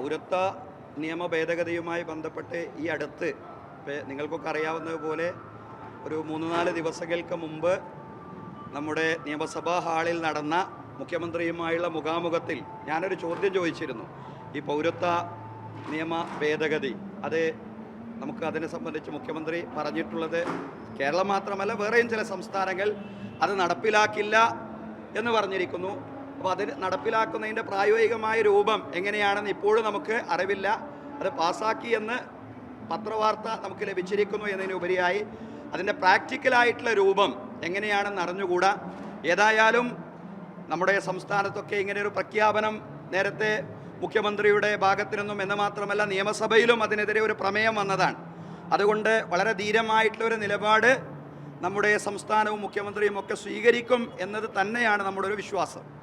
പൗരത്വ നിയമ ഭേദഗതിയുമായി ബന്ധപ്പെട്ട് ഈ അടുത്ത് നിങ്ങൾക്കൊക്കെ അറിയാവുന്നതുപോലെ ഒരു മൂന്ന് നാല് ദിവസങ്ങൾക്ക് മുമ്പ് നമ്മുടെ നിയമസഭാ ഹാളിൽ നടന്ന മുഖ്യമന്ത്രിയുമായുള്ള മുഖാമുഖത്തിൽ ഞാനൊരു ചോദ്യം ചോദിച്ചിരുന്നു. ഈ പൗരത്വ നിയമ ഭേദഗതി അത് നമുക്ക് അതിനെ സംബന്ധിച്ച് മുഖ്യമന്ത്രി പറഞ്ഞിട്ടുള്ളത് കേരളം മാത്രമല്ല വേറെയും ചില സംസ്ഥാനങ്ങൾ അത് നടപ്പിലാക്കില്ല എന്ന് പറഞ്ഞിരിക്കുന്നു. അപ്പോൾ അതിന് നടപ്പിലാക്കുന്നതിന്റെ പ്രായോഗികമായ രൂപം എങ്ങനെയാണെന്ന് ഇപ്പോഴും നമുക്ക് അറിവില്ല. അത് പാസ്സാക്കി എന്ന് പത്രവാർത്ത നമുക്ക് ലഭിച്ചിരിക്കുന്നു എന്നതിനുപരിയായി അതിന്റെ പ്രാക്ടിക്കലായിട്ടുള്ള രൂപം എങ്ങനെയാണെന്ന് അറിഞ്ഞുകൂടാ. ഏതായാലും നമ്മുടെ സംസ്ഥാനത്തൊക്കെ ഇങ്ങനെ ഒരു പ്രഖ്യാപനം നേരത്തെ മുഖ്യമന്ത്രിയുടെ ഭാഗത്തു നിന്നും എന്ന് മാത്രമല്ല നിയമസഭയിലും അതിനെതിരെ ഒരു പ്രമേയം വന്നതാണ്. അതുകൊണ്ട് വളരെ ധീരമായിട്ടുള്ള ഒരു നിലപാട് നമ്മുടെ സംസ്ഥാനവും മുഖ്യമന്ത്രിയും ഒക്കെ സ്വീകരിക്കും എന്നത് തന്നെയാണ് നമ്മുടെ ഒരു വിശ്വാസം.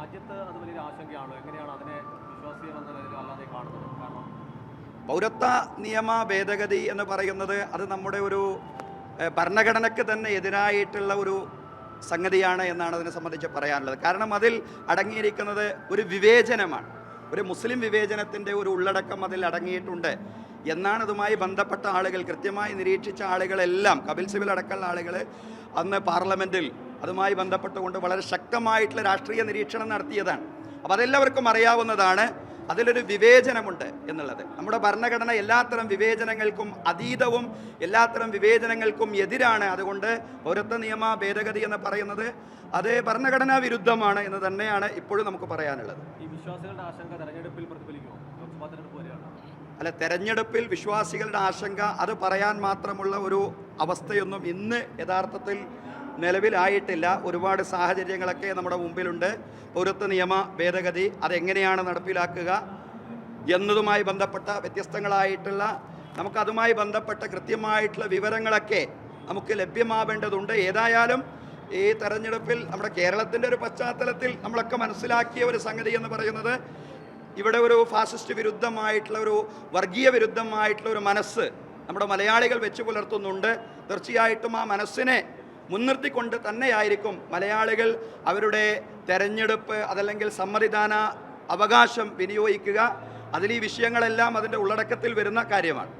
രാജ്യത്ത് അത് വലിയൊരു ആശങ്കയാണോ. എങ്ങനെയാണ് അതിനെ വിശ്വാസീയം എന്ന നിലയിൽ അല്ലാതെ കാണുന്നത്? കാരണം പൗരത്വ നിയമ ഭേദഗതി എന്ന് പറയുന്നത് അത് നമ്മുടെ ഒരു ഭരണഘടനയ്ക്ക് തന്നെ എതിരായിട്ടുള്ള ഒരു സംഗതിയാണ് എന്നാണ് അതിനെ സംബന്ധിച്ച് പറയാനുള്ളത്. കാരണം അതിൽ അടങ്ങിയിരിക്കുന്നത് ഒരു വിവേചനമാണ്. ഒരു മുസ്ലിം വിവേചനത്തിന്റെ ഒരു ഉള്ളടക്കം അതിൽ അടങ്ങിയിട്ടുണ്ട് എന്നാണ് അതുമായി ബന്ധപ്പെട്ട ആളുകൾ കൃത്യമായി നിരീക്ഷിച്ച ആളുകളെല്ലാം കപിൽ സിബിൽ അടക്കമുള്ള ആളുകൾ അന്ന് പാർലമെന്റിൽ അതുമായി ബന്ധപ്പെട്ടുകൊണ്ട് വളരെ ശക്തമായിട്ടുള്ള രാഷ്ട്രീയ നിരീക്ഷണം നടത്തിയതാണ്. അപ്പോൾ അതെല്ലാവർക്കും അറിയാവുന്നതാണ് അതിലൊരു വിവേചനമുണ്ട് എന്നുള്ളത്. നമ്മുടെ ഭരണഘടന എല്ലാത്തരം വിവേചനങ്ങൾക്കും അതീതവും എല്ലാത്തരം വിവേചനങ്ങൾക്കും എതിരാണ്. അതുകൊണ്ട് പൗരത്വ നിയമ ഭേദഗതി എന്ന് പറയുന്നത് അത് ഭരണഘടനാ വിരുദ്ധമാണ് എന്ന് തന്നെയാണ് ഇപ്പോഴും നമുക്ക് പറയാനുള്ളത്. ഈ വിശ്വാസികളുടെ ആശങ്ക തെരഞ്ഞെടുപ്പിൽ പ്രതിഫലിക്കുമോ? ലോക്സഭാ തെരഞ്ഞെടുപ്പ് വരെയാണ് അല്ല തെരഞ്ഞെടുപ്പിൽ വിശ്വാസികളുടെ ആശങ്ക അത് പറയാൻ മാത്രമുള്ള ഒരു അവസ്ഥയൊന്നും ഇന്ന് യഥാർത്ഥത്തിൽ നിലവിലായിട്ടില്ല. ഒരുപാട് സാഹചര്യങ്ങളൊക്കെ നമ്മുടെ മുമ്പിലുണ്ട്. പൗരത്വ നിയമ ഭേദഗതി അതെങ്ങനെയാണ് നടപ്പിലാക്കുക എന്നതുമായി ബന്ധപ്പെട്ട വ്യത്യസ്തങ്ങളായിട്ടുള്ള നമുക്കതുമായി ബന്ധപ്പെട്ട കൃത്യമായിട്ടുള്ള വിവരങ്ങളൊക്കെ നമുക്ക് ലഭ്യമാവേണ്ടതുണ്ട്. ഏതായാലും ഈ തെരഞ്ഞെടുപ്പിൽ നമ്മുടെ കേരളത്തിന്റെ ഒരു പശ്ചാത്തലത്തിൽ നമ്മളൊക്കെ മനസ്സിലാക്കിയ ഒരു സംഗതി എന്ന് പറയുന്നത് ഇവിടെ ഒരു ഫാസിസ്റ്റ് വിരുദ്ധമായിട്ടുള്ള ഒരു വർഗീയ വിരുദ്ധമായിട്ടുള്ള ഒരു മനസ്സ് നമ്മുടെ മലയാളികൾ വെച്ച് പുലർത്തുന്നുണ്ട്. തീർച്ചയായിട്ടും ആ മനസ്സിനെ മുൻനിർത്തിക്കൊണ്ട് തന്നെയായിരിക്കും മലയാളികൾ അവരുടെ തെരഞ്ഞെടുപ്പ് അതല്ലെങ്കിൽ സമ്മതിദാന അവകാശം വിനിയോഗിക്കുക. അതിൽ ഈ വിഷയങ്ങളെല്ലാം അതിന്റെ ഉള്ളടക്കത്തിൽ വരുന്ന കാര്യമാണ്.